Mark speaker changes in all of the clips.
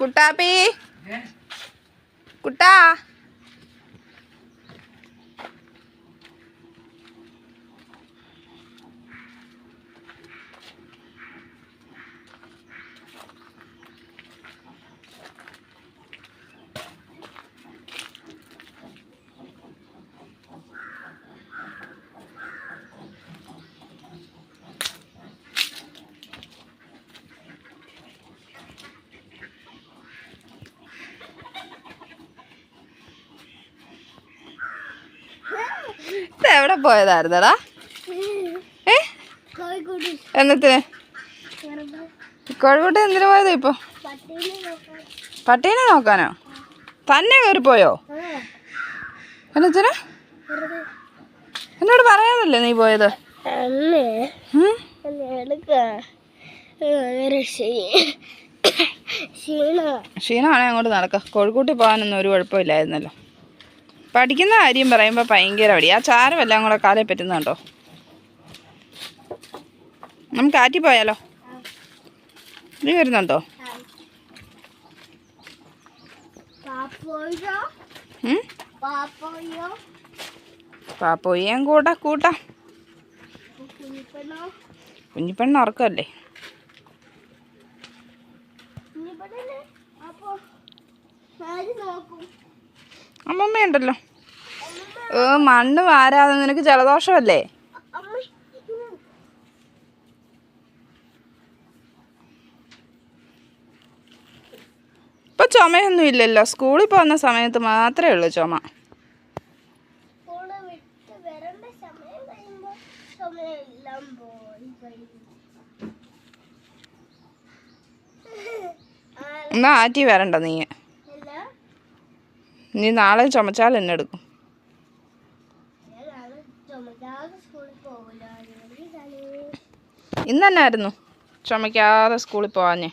Speaker 1: കുട്ടാപ്പി കുട്ടാ എവിടെ പോയതായിരുന്നടാ? ഏ? എന്നത്തിന്? കോഴിക്കോട്ട് എന്തിനു പോയത് ഇപ്പൊ?
Speaker 2: പട്ടീനെ
Speaker 1: നോക്കാനോ? തന്നെ കയറി പോയോ? എന്നത്തിന് എന്നോട് പറയാതല്ലേ നീ പോയത്?
Speaker 2: അമ്മേ.
Speaker 1: ഉം?
Speaker 2: എന്നെ എടുക്ക ഭയങ്കര ക്ഷീണ.
Speaker 1: അങ്ങോട്ട് നടക്ക. കോഴിക്കോട്ടിൽ പോകാനൊന്നും ഒരു കുഴപ്പമില്ലായിരുന്നല്ലോ. പഠിക്കുന്ന കാര്യം പറയുമ്പോൾ ഭയങ്കര പടി ആ ചാരമെല്ലാം കൂടെ കാലേ പറ്റുന്നുണ്ടോ നമുക്ക് ആറ്റി പോയാലോ? നീ വരുന്നുണ്ടോ?
Speaker 2: പാപ്പോയോ?
Speaker 1: കൂട്ടാ കൂട്ടാം. കുഞ്ഞിപ്പെണ്ണ?
Speaker 2: ഉറക്കല്ലേ ഉറക്കമല്ലേ? നോക്കും.
Speaker 1: അമ്മമ്മയുണ്ടല്ലോ. ഏ മണ്ണ് വാരാതെ നിനക്ക് ജലദോഷമല്ലേ?
Speaker 2: അമ്മ
Speaker 1: ഇപ്പൊ ചുമയൊന്നും ഇല്ലല്ലോ. സ്കൂളിൽ പോകുന്ന സമയത്ത് മാത്രമേ ഉള്ളൂ ചുമ. എന്നാ ആറ്റി വരണ്ട നീ. നീ നാളെ ചുമച്ചാൽ എന്നെ എടുക്കും. ഇന്ന് തന്നെ ആയിരുന്നു. ചുമക്കാതെ സ്കൂളിൽ പോവാഞ്ഞേ.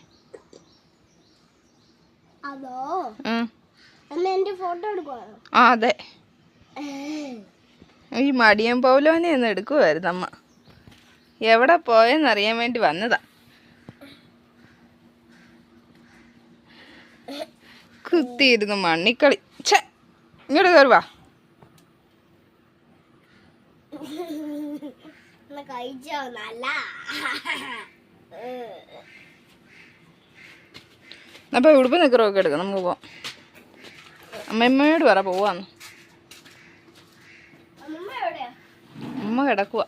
Speaker 1: ആ അതെ. ഈ മടിയൻ പൗലോനെ ഒന്ന് എടുക്കുമായിരുന്നു അമ്മ. എവിടെ പോയെന്നറിയാൻ വേണ്ടി വന്നതാ. കുത്തിയിരുന്നു മണ്ണിക്കളി. ഛേ ഇങ്ങോട്ട് കയറുവാ
Speaker 2: എന്നാ കഴിച്ചോ?
Speaker 1: ഉടുപ്പ് നിക്കറൊക്കെ എടുക്കാം നമുക്ക് പോവാം. അമ്മയമ്മയോട് പറ പോവാന്ന്. അമ്മ കിടക്കുക